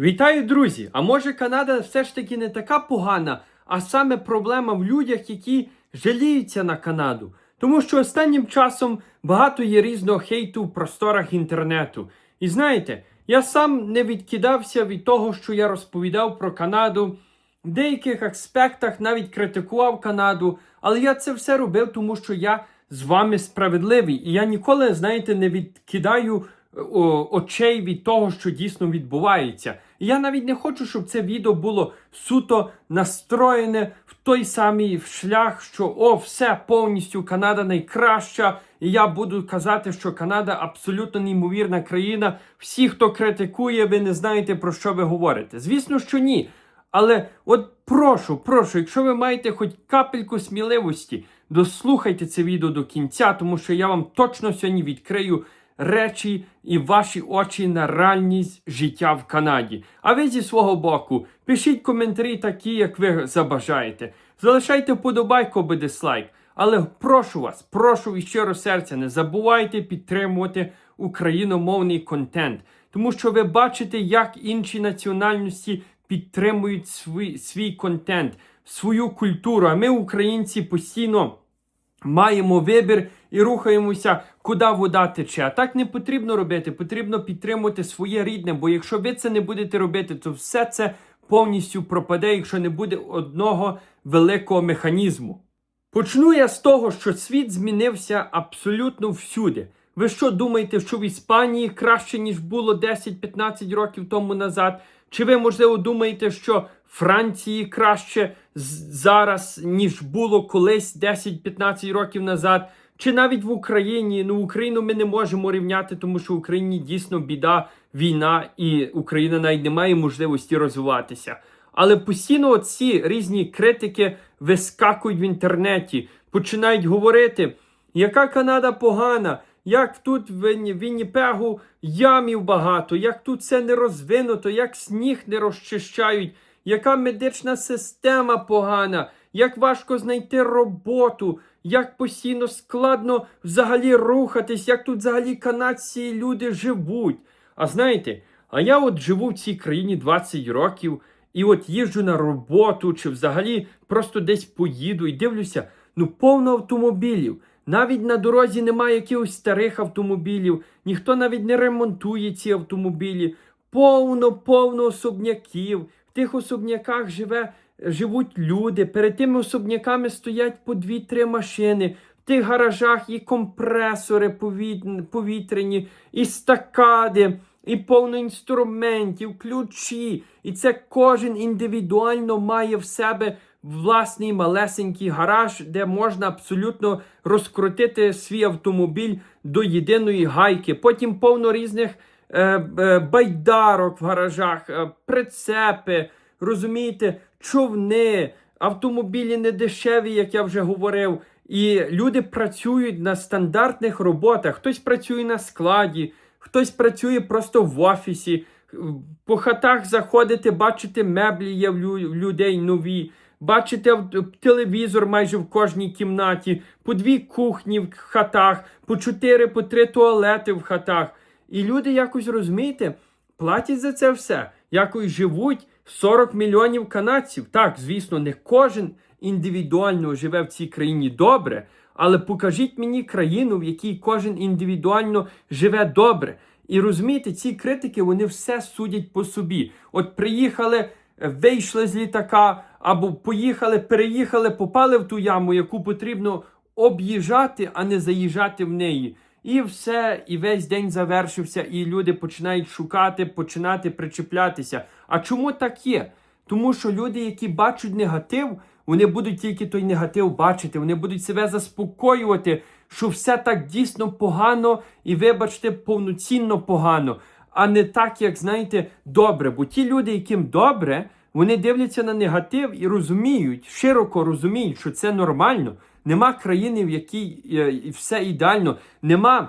Вітаю, друзі! А може Канада все ж таки не така погана, а саме проблема в людях, які жаліються на Канаду. Тому що останнім часом багато є різного хейту в просторах інтернету. І знаєте, я сам не відкидався від того, що я розповідав про Канаду. В деяких аспектах навіть критикував Канаду, але я це все робив, тому що я з вами справедливий. І я ніколи, знаєте, не відкидаю о, очей від того, що дійсно відбувається. Я навіть не хочу, щоб це відео було суто настроєне в той самий шлях, що о, все повністю Канада найкраща. І я буду казати, що Канада абсолютно неймовірна країна. Всі, хто критикує, ви не знаєте про що ви говорите. Звісно, що ні. Але от прошу, прошу, якщо ви маєте хоч капельку сміливості, дослухайте це відео до кінця, тому що я вам точно сьогодні відкрию речі і ваші очі на реальність життя в Канаді. А ви зі свого боку пишіть коментарі такі, як ви забажаєте. Залишайте вподобайку або дизлайк. Але прошу вас, прошу від щиро серця, не забувайте підтримувати україномовний контент, тому що ви бачите, як інші національності підтримують свій, свій контент, свою культуру. А ми, українці, постійно маємо вибір і рухаємося, куди вода тече. А так не потрібно робити. Потрібно підтримувати своє рідне, бо якщо ви це не будете робити, то все це повністю пропаде, якщо не буде одного великого механізму. Почну я з того, що світ змінився абсолютно всюди. Ви що думаєте, що в Іспанії краще, ніж було 10-15 років тому назад? Чи ви, можливо, думаєте, що Франції краще зараз, ніж було колись 10-15 років назад? Чи навіть в Україні? Ну, Україну ми не можемо рівняти, тому що в Україні дійсно біда, війна, і Україна навіть не має можливості розвиватися. Але постійно ці різні критики вискакують в інтернеті, починають говорити, яка Канада погана, як тут в Вінніпегу ямів багато, як тут це не розвинуто, як сніг не розчищають, яка медична система погана, як важко знайти роботу, як постійно складно взагалі рухатись, як тут взагалі канадці люди живуть. А знаєте, а я от живу в цій країні 20 років, і от їжджу на роботу, чи взагалі просто десь поїду і дивлюся, ну повно автомобілів. Навіть на дорозі немає якихось старих автомобілів, ніхто навіть не ремонтує ці автомобілі. Повно, повно особняків. В тих особняках живе, живуть люди. Перед тими особняками стоять по дві-три машини. В тих гаражах і компресори повітряні, і стакади, і повно інструментів, ключі. І це кожен індивідуально має в себе власний малесенький гараж, де можна абсолютно розкрутити свій автомобіль до єдиної гайки. Потім повно різних е, е, байдарок в гаражах, е, прицепи, розумієте, човни, автомобілі не дешеві, як я вже говорив. І люди працюють на стандартних роботах. Хтось працює на складі, хтось працює просто в офісі. По хатах заходите, бачите, меблі є в людей нові. Бачите телевізор майже в кожній кімнаті, по дві кухні в хатах, по чотири, по три туалети в хатах. І люди якось розумієте, платять за це все. Якось живуть 40 мільйонів канадців. Так, звісно, не кожен індивідуально живе в цій країні добре, але покажіть мені країну, в якій кожен індивідуально живе добре. І розумієте, ці критики вони все судять по собі. От приїхали, е, вийшли з літака, або поїхали, переїхали, попали в ту яму, яку потрібно об'їжджати, а не заїжджати в неї. І все, і весь день завершився, і люди починають шукати, починати причеплятися. А чому так є? Тому що люди, які бачать негатив, вони будуть тільки той негатив бачити, вони будуть себе заспокоювати, що все так дійсно погано і, вибачте, повноцінно погано, а не так, як знаєте, добре. Бо ті люди, яким добре, вони дивляться на негатив і розуміють, широко розуміють, що це нормально. Нема країни, в якій е, все ідеально, нема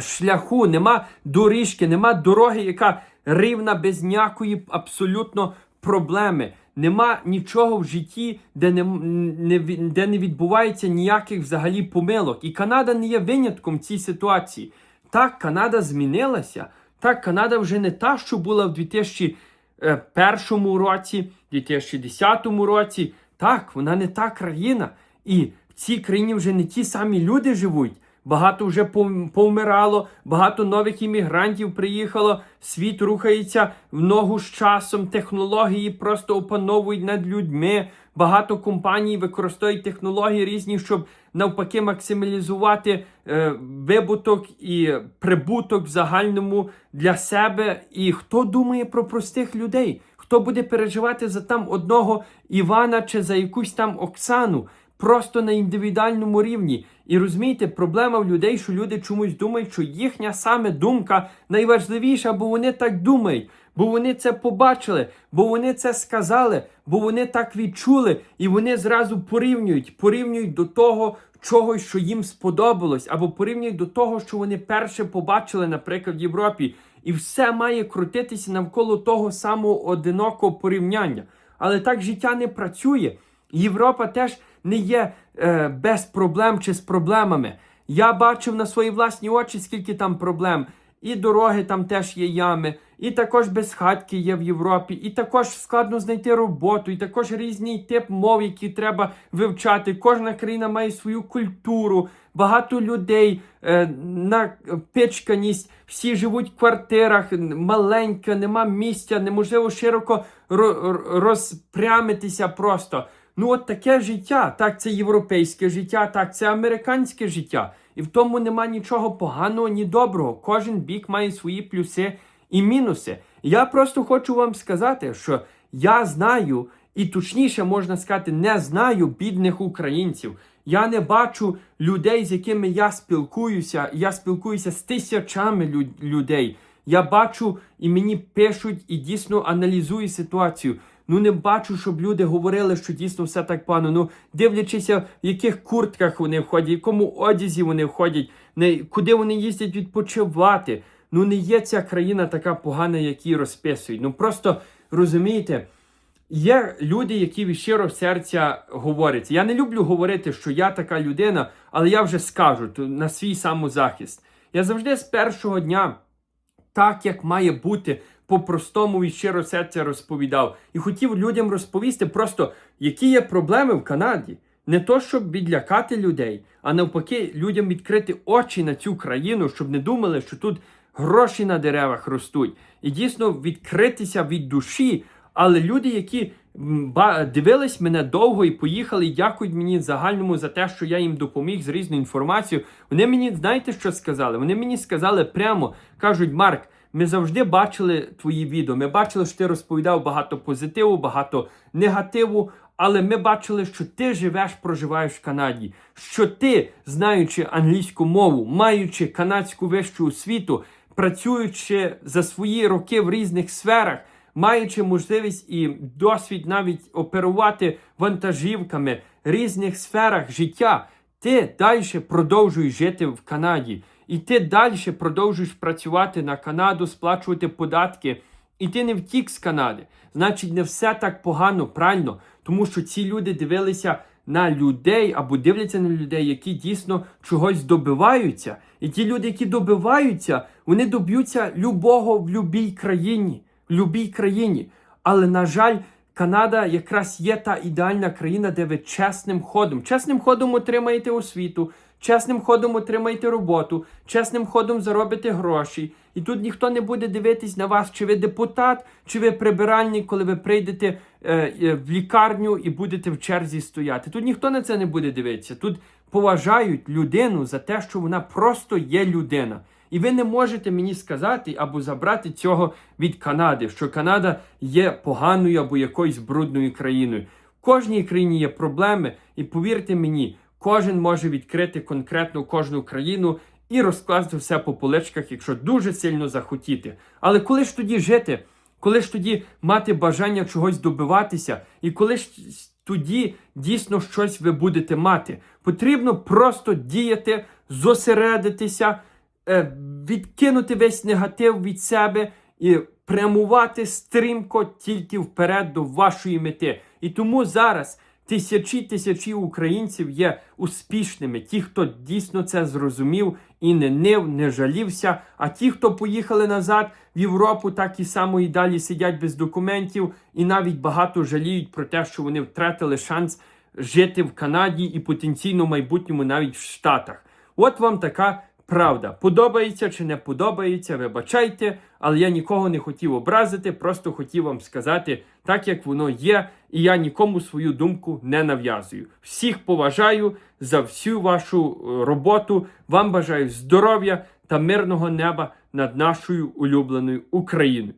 шляху, нема доріжки, нема дороги, яка рівна без ніякої абсолютно проблеми. Нема нічого в житті, де не, не, де не відбувається ніяких взагалі помилок. І Канада не є винятком цій ситуації. Так, Канада змінилася. Так, Канада вже не та, що була в 2001 році, 2010 році. Так, вона не та країна. І в цій країні вже не ті самі люди живуть. Багато вже пов- повмирало, багато нових іммігрантів приїхало. Світ рухається в ногу з часом, технології просто опановують над людьми. Багато компаній використовують технології різні, щоб навпаки максималізувати е, вибуток і прибуток в загальному для себе. І хто думає про простих людей? Хто буде переживати за там одного Івана чи за якусь там Оксану? Просто на індивідуальному рівні. І розумієте, проблема в людей, що люди чомусь думають, що їхня саме думка найважливіша, бо вони так думають, бо вони це побачили, бо вони це сказали, бо вони так відчули, і вони зразу порівнюють, порівнюють до того чогось, що їм сподобалось, або порівнюють до того, що вони перше побачили, наприклад, в Європі. І все має крутитися навколо того самого одинокого порівняння. Але так життя не працює. Європа теж не є е, без проблем чи з проблемами. Я бачив на свої власні очі, скільки там проблем. І дороги там теж є ями, і також безхатки є в Європі, і також складно знайти роботу, і також різний тип мов, які треба вивчати. Кожна країна має свою культуру, багато людей, е, напичканість, всі живуть в квартирах, маленька, нема місця, неможливо широко ро- ро- розпрямитися просто. Ну, от таке життя. Так, це європейське життя, так, це американське життя. І в тому нема нічого поганого, ні доброго. Кожен бік має свої плюси і мінуси. Я просто хочу вам сказати, що я знаю, і точніше можна сказати, не знаю бідних українців. Я не бачу людей, з якими я спілкуюся. Я спілкуюся з тисячами людей. Я бачу і мені пишуть і дійсно аналізую ситуацію. Ну не бачу, щоб люди говорили, що дійсно все так погано. Ну дивлячися, в яких куртках вони входять, в якому одязі вони входять, куди вони їздять відпочивати. Ну не є ця країна така погана, як її розписують. Ну просто розумієте. Є люди, які від щиро серця говорять. Я не люблю говорити, що я така людина, але я вже скажу на свій самозахист. Я завжди з першого дня, так як має бути, по-простому і щиро серця розповідав. І хотів людям розповісти просто, які є проблеми в Канаді. Не то, щоб відлякати людей, а навпаки, людям відкрити очі на цю країну, щоб не думали, що тут гроші на деревах ростуть. І дійсно відкритися від душі. Але люди, які дивились мене довго і поїхали, і дякують мені загальному за те, що я їм допоміг з різною інформацією. Вони мені знаєте, що сказали? Вони мені сказали прямо, кажуть, Марк. Ми завжди бачили твої відео. Ми бачили, що ти розповідав багато позитиву, багато негативу. Але ми бачили, що ти живеш, проживаєш в Канаді, що ти, знаючи англійську мову, маючи канадську вищу освіту, працюючи за свої роки в різних сферах, маючи можливість і досвід навіть оперувати вантажівками в різних сферах життя, ти далі продовжуєш жити в Канаді. І ти далі продовжуєш працювати на Канаду, сплачувати податки. І ти не втік з Канади. Значить, не все так погано, правильно. Тому що ці люди дивилися на людей або дивляться на людей, які дійсно чогось добиваються. І ті люди, які добиваються, вони доб'ються любого в любій країні. В любій країні. Але, на жаль, Канада якраз є та ідеальна країна, де ви чесним ходом, чесним ходом отримаєте освіту, чесним ходом отримаєте роботу, чесним ходом заробите гроші. І тут ніхто не буде дивитись на вас, чи ви депутат, чи ви прибиральник, коли ви прийдете е, е, в лікарню і будете в черзі стояти. Тут ніхто на це не буде дивитися. Тут поважають людину за те, що вона просто є людина. І ви не можете мені сказати або забрати цього від Канади, що Канада є поганою або якоюсь брудною країною. В кожній країні є проблеми, і повірте мені, кожен може відкрити конкретно кожну країну і розкласти все по поличках, якщо дуже сильно захотіти. Але коли ж тоді жити? Коли ж тоді мати бажання чогось добиватися, і коли ж тоді дійсно щось ви будете мати? Потрібно просто діяти, зосередитися, відкинути весь негатив від себе і прямувати стрімко тільки вперед до вашої мети. І тому зараз Тисячі тисячі українців є успішними, ті, хто дійсно це зрозумів і не нив, не жалівся. А ті, хто поїхали назад в Європу, так і само і далі сидять без документів, і навіть багато жаліють про те, що вони втратили шанс жити в Канаді і потенційно в майбутньому навіть в Штатах. От вам така правда. Подобається чи не подобається, вибачайте, але я нікого не хотів образити, просто хотів вам сказати так, як воно є, і я нікому свою думку не нав'язую. Всіх поважаю за всю вашу е, роботу. Вам бажаю здоров'я та мирного неба над нашою улюбленою Україною.